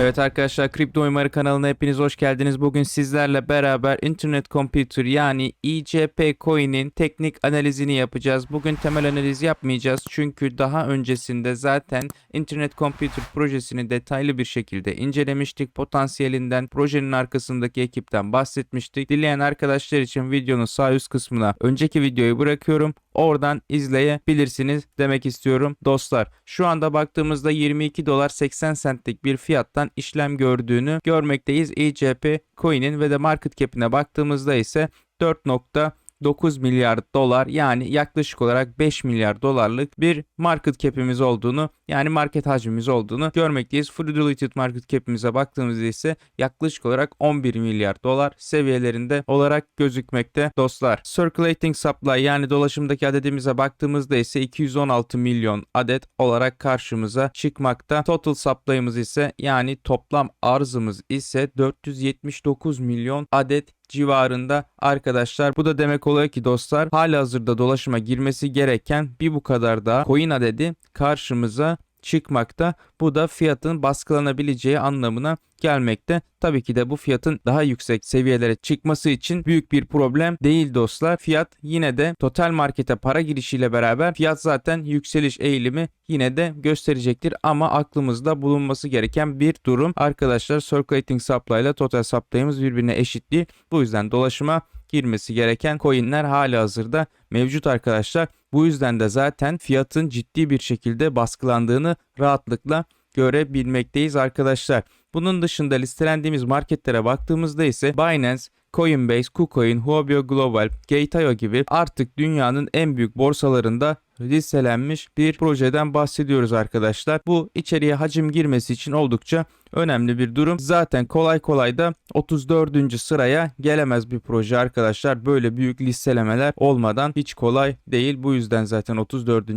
Evet arkadaşlar Kripto Mimarı kanalına hepiniz hoş geldiniz. Bugün sizlerle beraber Internet Computer yani ICP Coin'in teknik analizini yapacağız. Bugün temel analiz yapmayacağız çünkü daha öncesinde zaten Internet Computer projesini detaylı bir şekilde incelemiştik. Potansiyelinden, projenin arkasındaki ekipten bahsetmiştik. Dileyen arkadaşlar için videonun sağ üst kısmına önceki videoyu bırakıyorum. Oradan izleyebilirsiniz demek istiyorum dostlar. Şu anda baktığımızda 22 dolar 80 centlik bir fiyattan işlem gördüğünü görmekteyiz. ICP coin'in ve de market cap'ine baktığımızda ise 4.9 milyar dolar yani yaklaşık olarak 5 milyar dolarlık bir market cap'imiz olduğunu yani market hacmimiz olduğunu görmekteyiz. Fully diluted market cap'imize baktığımızda ise yaklaşık olarak 11 milyar dolar seviyelerinde olarak gözükmekte dostlar. Circulating supply yani dolaşımdaki adedimize baktığımızda ise 216 milyon adet olarak karşımıza çıkmakta. Total supply'ımız ise yani toplam arzımız ise 479 milyon adet civarında arkadaşlar. Bu da demek oluyor ki dostlar hala hazırda dolaşıma girmesi gereken bir bu kadar da coin adedi karşımıza çıkmakta. Bu da fiyatın baskılanabileceği anlamına gelmekte. Tabii ki de bu fiyatın daha yüksek seviyelere çıkması için büyük bir problem değil dostlar. Fiyat yine de total markete para girişiyle beraber fiyat zaten yükseliş eğilimi yine de gösterecektir ama aklımızda bulunması gereken bir durum. Arkadaşlar circulating supply ile total supply'ımız birbirine eşit. Bu yüzden dolaşıma girmesi gereken coinler hali hazırda mevcut arkadaşlar. Bu yüzden de zaten fiyatın ciddi bir şekilde baskılandığını rahatlıkla görebilmekteyiz arkadaşlar. Bunun dışında listelendiğimiz marketlere baktığımızda ise Binance, Coinbase, KuCoin, Huobi Global, Gate.io gibi artık dünyanın en büyük borsalarında listelenmiş bir projeden bahsediyoruz arkadaşlar. Bu içeriye hacim girmesi için oldukça önemli bir durum. Zaten kolay kolay da 34. sıraya gelemez bir proje arkadaşlar. Böyle büyük listelemeler olmadan hiç kolay değil. Bu yüzden zaten 34.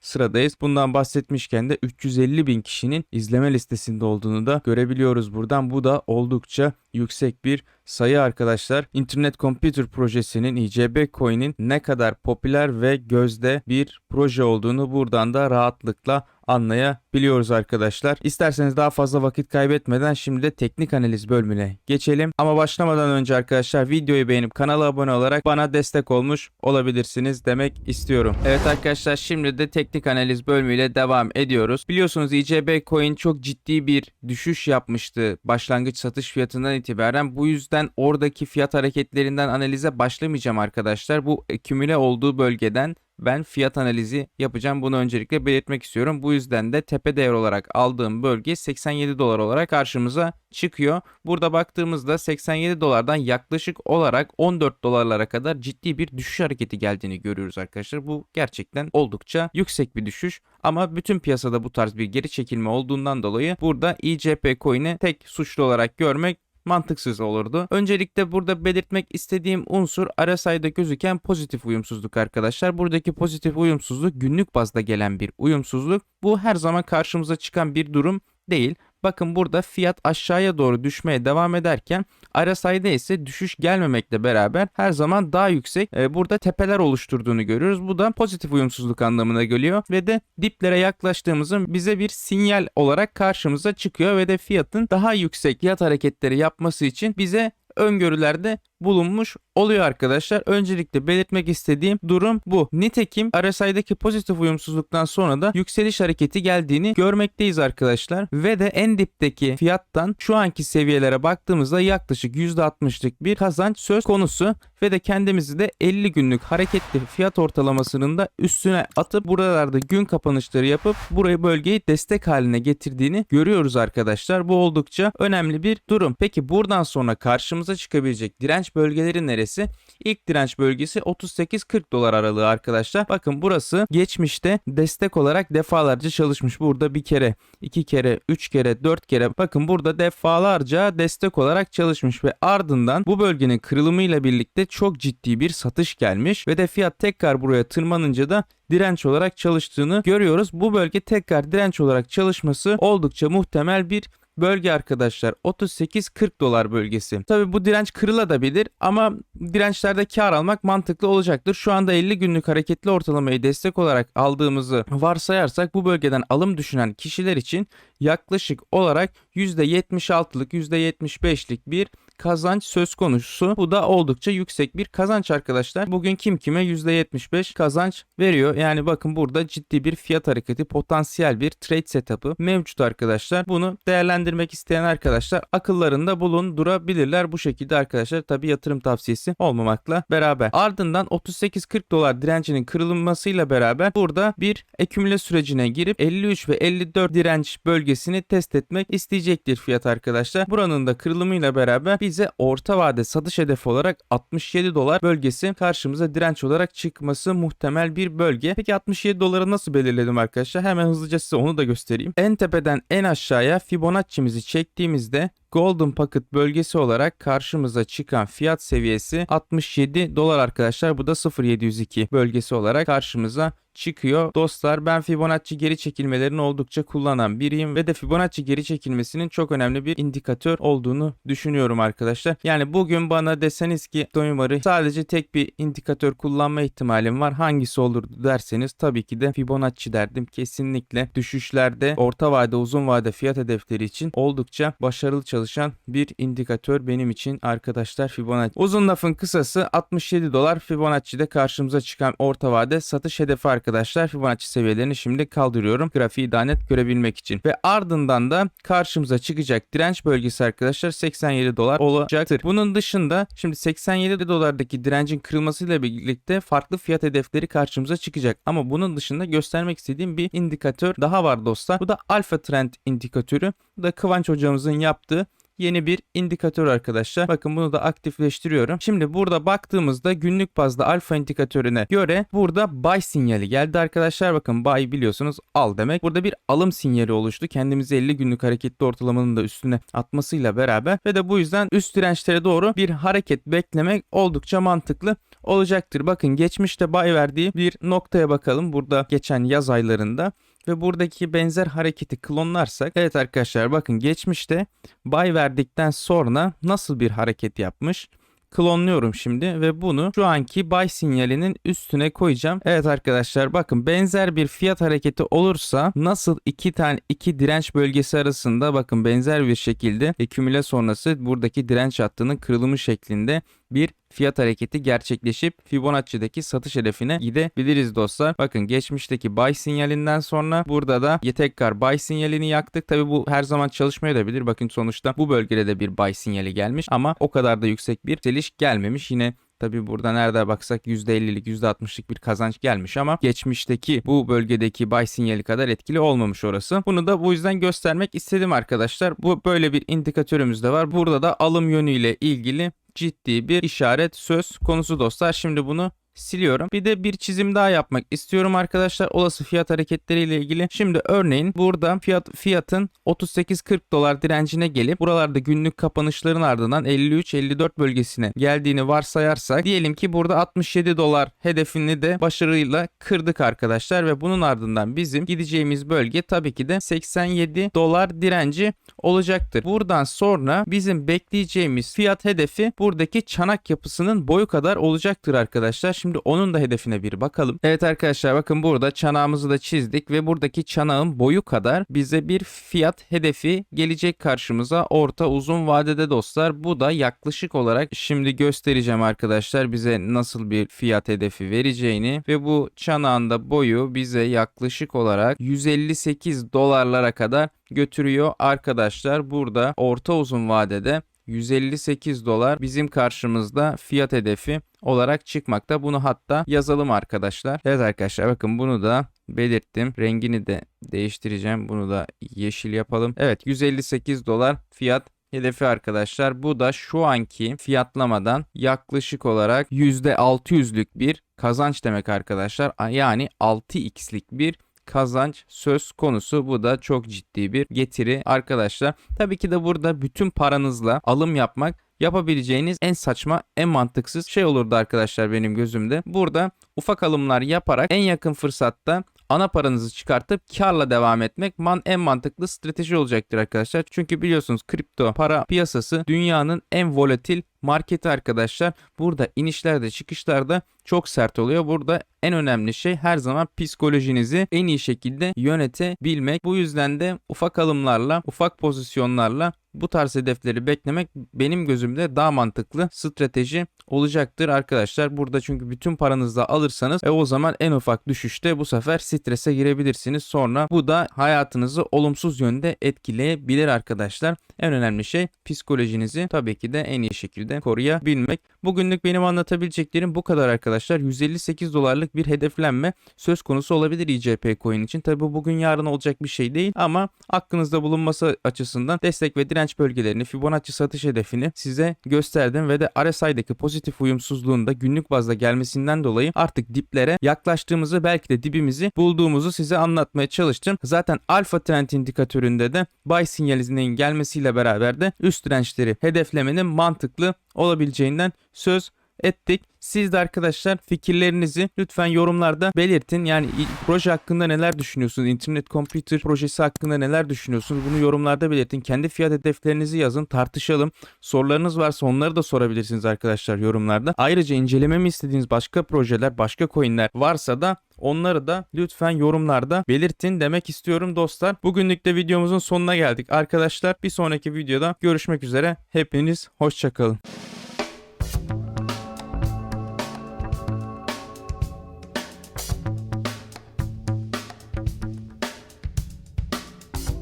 sıradayız. Bundan bahsetmişken de 350 bin kişinin izleme listesinde olduğunu da görebiliyoruz buradan. Bu da oldukça yüksek bir sayı arkadaşlar. Internet Computer projesinin ICB Coin'in ne kadar popüler ve gözde bir proje olduğunu buradan da rahatlıkla anlayabiliyoruz arkadaşlar. İsterseniz daha fazla vakit kaybetmeden şimdi de teknik analiz bölümüne geçelim. Ama başlamadan önce arkadaşlar videoyu beğenip kanala abone olarak bana destek olmuş olabilirsiniz demek istiyorum. Evet arkadaşlar şimdi de teknik analiz bölümüyle devam ediyoruz. Biliyorsunuz ICB Coin çok ciddi bir düşüş yapmıştı başlangıç satış fiyatından itibaren. Bu yüzden oradaki fiyat hareketlerinden analize başlamayacağım arkadaşlar. Bu kümüle olduğu bölgeden ben fiyat analizi yapacağım. Bunu öncelikle belirtmek istiyorum. Bu yüzden de tepe değer olarak aldığım bölge 87 dolar olarak karşımıza çıkıyor. Burada baktığımızda 87 dolardan yaklaşık olarak 14 dolarlara kadar ciddi bir düşüş hareketi geldiğini görüyoruz arkadaşlar. Bu gerçekten oldukça yüksek bir düşüş. Ama bütün piyasada bu tarz bir geri çekilme olduğundan dolayı burada ICP coin'i tek suçlu olarak görmek mantıksız olurdu. Öncelikle burada belirtmek istediğim unsur RSI'da gözüken pozitif uyumsuzluk arkadaşlar. Buradaki pozitif uyumsuzluk günlük bazda gelen bir uyumsuzluk. Bu her zaman karşımıza çıkan bir durum değil. Bakın burada fiyat aşağıya doğru düşmeye devam ederken RSI'de ise düşüş gelmemekle beraber her zaman daha yüksek e, burada tepeler oluşturduğunu görüyoruz. Bu da pozitif uyumsuzluk anlamına geliyor ve de diplere yaklaştığımızın bize bir sinyal olarak karşımıza çıkıyor ve de fiyatın daha yüksek fiyat hareketleri yapması için bize öngörülerde bulunmuş oluyor arkadaşlar. Öncelikle belirtmek istediğim durum bu. Nitekim RSI'deki pozitif uyumsuzluktan sonra da yükseliş hareketi geldiğini görmekteyiz arkadaşlar. Ve de en dipteki fiyattan şu anki seviyelere baktığımızda yaklaşık %60'lık bir kazanç söz konusu ve de kendimizi de 50 günlük hareketli fiyat ortalamasının da üstüne atıp buralarda gün kapanışları yapıp burayı bölgeyi destek haline getirdiğini görüyoruz arkadaşlar. Bu oldukça önemli bir durum. Peki buradan sonra karşımıza çıkabilecek direnç bölgeleri neresi? İlk direnç bölgesi 38-40 dolar aralığı arkadaşlar. Bakın burası geçmişte destek olarak defalarca çalışmış. Burada bir kere, iki kere, üç kere, dört kere. Bakın burada defalarca destek olarak çalışmış ve ardından bu bölgenin kırılımıyla birlikte çok ciddi bir satış gelmiş ve de fiyat tekrar buraya tırmanınca da direnç olarak çalıştığını görüyoruz. Bu bölge tekrar direnç olarak çalışması oldukça muhtemel bir bölge arkadaşlar 38-40 dolar bölgesi. Tabi bu direnç kırılabilir ama dirençlerde kar almak mantıklı olacaktır. Şu anda 50 günlük hareketli ortalamayı destek olarak aldığımızı varsayarsak bu bölgeden alım düşünen kişiler için yaklaşık olarak %76'lık %75'lik bir kazanç söz konusu. Bu da oldukça yüksek bir kazanç arkadaşlar. Bugün kim kime %75 kazanç veriyor. Yani bakın burada ciddi bir fiyat hareketi, potansiyel bir trade setup'ı mevcut arkadaşlar. Bunu değerlendirmek isteyen arkadaşlar akıllarında bulundurabilirler. Bu şekilde arkadaşlar tabi yatırım tavsiyesi olmamakla beraber. Ardından 38-40 dolar direncinin kırılmasıyla beraber burada bir ekümüle sürecine girip 53 ve 54 direnç bölgesini test etmek isteyecektir fiyat arkadaşlar. Buranın da kırılımıyla beraber bize orta vade satış hedefi olarak 67 dolar bölgesi karşımıza direnç olarak çıkması muhtemel bir bölge. Peki 67 doları nasıl belirledim arkadaşlar? Hemen hızlıca size onu da göstereyim. En tepeden en aşağıya Fibonacci'mizi çektiğimizde Golden Pocket bölgesi olarak karşımıza çıkan fiyat seviyesi 67 dolar arkadaşlar. Bu da 0702 bölgesi olarak karşımıza çıkıyor. Dostlar ben Fibonacci geri çekilmelerini oldukça kullanan biriyim ve de Fibonacci geri çekilmesinin çok önemli bir indikatör olduğunu düşünüyorum arkadaşlar. Yani bugün bana deseniz ki Domimar'ı sadece tek bir indikatör kullanma ihtimalim var. Hangisi olurdu derseniz tabii ki de Fibonacci derdim. Kesinlikle düşüşlerde orta vade uzun vade fiyat hedefleri için oldukça başarılı çalışan bir indikatör benim için arkadaşlar Fibonacci. Uzun lafın kısası 67 dolar Fibonacci'de karşımıza çıkan orta vade satış hedefi arkadaşlar Fibonacci seviyelerini şimdi kaldırıyorum. Grafiği daha net görebilmek için. Ve ardından da karşımıza çıkacak direnç bölgesi arkadaşlar 87 dolar olacaktır. Bunun dışında şimdi 87 dolardaki direncin kırılmasıyla birlikte farklı fiyat hedefleri karşımıza çıkacak. Ama bunun dışında göstermek istediğim bir indikatör daha var dostlar. Bu da alfa trend indikatörü. Bu da Kıvanç hocamızın yaptığı yeni bir indikatör arkadaşlar. Bakın bunu da aktifleştiriyorum. Şimdi burada baktığımızda günlük bazda alfa indikatörüne göre burada buy sinyali geldi arkadaşlar. Bakın buy biliyorsunuz al demek. Burada bir alım sinyali oluştu. Kendimizi 50 günlük hareketli ortalamanın da üstüne atmasıyla beraber ve de bu yüzden üst dirençlere doğru bir hareket beklemek oldukça mantıklı olacaktır. Bakın geçmişte buy verdiği bir noktaya bakalım. Burada geçen yaz aylarında ve buradaki benzer hareketi klonlarsak evet arkadaşlar bakın geçmişte buy verdikten sonra nasıl bir hareket yapmış? klonluyorum şimdi ve bunu şu anki buy sinyalinin üstüne koyacağım. Evet arkadaşlar bakın benzer bir fiyat hareketi olursa nasıl iki tane iki direnç bölgesi arasında bakın benzer bir şekilde ekümüle sonrası buradaki direnç hattının kırılımı şeklinde bir fiyat hareketi gerçekleşip Fibonacci'deki satış hedefine gidebiliriz dostlar. Bakın geçmişteki buy sinyalinden sonra burada da tekrar buy sinyalini yaktık. Tabi bu her zaman çalışmayabilir. Bakın sonuçta bu bölgede de bir buy sinyali gelmiş ama o kadar da yüksek bir yükseliş gelmemiş. Yine Tabi burada nerede baksak %50'lik %60'lık bir kazanç gelmiş ama geçmişteki bu bölgedeki buy sinyali kadar etkili olmamış orası. Bunu da bu yüzden göstermek istedim arkadaşlar. Bu böyle bir indikatörümüz de var. Burada da alım yönüyle ilgili ciddi bir işaret söz konusu dostlar. Şimdi bunu siliyorum. Bir de bir çizim daha yapmak istiyorum arkadaşlar. Olası fiyat hareketleriyle ilgili. Şimdi örneğin burada fiyat fiyatın 38-40 dolar direncine gelip buralarda günlük kapanışların ardından 53-54 bölgesine geldiğini varsayarsak diyelim ki burada 67 dolar hedefini de başarıyla kırdık arkadaşlar ve bunun ardından bizim gideceğimiz bölge tabii ki de 87 dolar direnci olacaktır. Buradan sonra bizim bekleyeceğimiz fiyat hedefi buradaki çanak yapısının boyu kadar olacaktır arkadaşlar. Şimdi onun da hedefine bir bakalım. Evet arkadaşlar bakın burada çanağımızı da çizdik ve buradaki çanağın boyu kadar bize bir fiyat hedefi gelecek karşımıza orta uzun vadede dostlar. Bu da yaklaşık olarak şimdi göstereceğim arkadaşlar bize nasıl bir fiyat hedefi vereceğini ve bu çanağın da boyu bize yaklaşık olarak 158 dolarlara kadar götürüyor arkadaşlar. Burada orta uzun vadede 158 dolar bizim karşımızda fiyat hedefi olarak çıkmakta. Bunu hatta yazalım arkadaşlar. Evet arkadaşlar bakın bunu da belirttim. Rengini de değiştireceğim. Bunu da yeşil yapalım. Evet 158 dolar fiyat hedefi arkadaşlar. Bu da şu anki fiyatlamadan yaklaşık olarak %600'lük bir kazanç demek arkadaşlar. Yani 6x'lik bir kazanç söz konusu. Bu da çok ciddi bir getiri arkadaşlar. Tabii ki de burada bütün paranızla alım yapmak yapabileceğiniz en saçma, en mantıksız şey olurdu arkadaşlar benim gözümde. Burada ufak alımlar yaparak en yakın fırsatta ana paranızı çıkartıp karla devam etmek man en mantıklı strateji olacaktır arkadaşlar. Çünkü biliyorsunuz kripto para piyasası dünyanın en volatil marketi arkadaşlar. Burada inişlerde çıkışlarda çok sert oluyor. Burada en önemli şey her zaman psikolojinizi en iyi şekilde yönetebilmek. Bu yüzden de ufak alımlarla, ufak pozisyonlarla bu tarz hedefleri beklemek benim gözümde daha mantıklı strateji olacaktır arkadaşlar. Burada çünkü bütün paranızı alırsanız e, o zaman en ufak düşüşte bu sefer strese girebilirsiniz. Sonra bu da hayatınızı olumsuz yönde etkileyebilir arkadaşlar. En önemli şey psikolojinizi tabii ki de en iyi şekilde koruyabilmek. Bugünlük benim anlatabileceklerim bu kadar arkadaşlar. 158 dolarlık bir hedeflenme söz konusu olabilir ICP coin için. Tabii bu bugün yarın olacak bir şey değil ama aklınızda bulunması açısından destek ve direnç bölgelerini Fibonacci satış hedefini size gösterdim ve de RSI'deki pozitif uyumsuzluğun da günlük bazda gelmesinden dolayı artık diplere yaklaştığımızı belki de dibimizi bulduğumuzu size anlatmaya çalıştım. Zaten alfa trend indikatöründe de buy sinyalinin gelmesiyle beraber de üst dirençleri hedeflemenin mantıklı olabileceğinden söz ettik. Siz de arkadaşlar fikirlerinizi lütfen yorumlarda belirtin. Yani proje hakkında neler düşünüyorsunuz? Internet Computer projesi hakkında neler düşünüyorsunuz? Bunu yorumlarda belirtin. Kendi fiyat hedeflerinizi yazın, tartışalım. Sorularınız varsa onları da sorabilirsiniz arkadaşlar yorumlarda. Ayrıca incelememi istediğiniz başka projeler, başka coinler varsa da onları da lütfen yorumlarda belirtin demek istiyorum dostlar. Bugünlük de videomuzun sonuna geldik arkadaşlar. Bir sonraki videoda görüşmek üzere. Hepiniz hoşçakalın.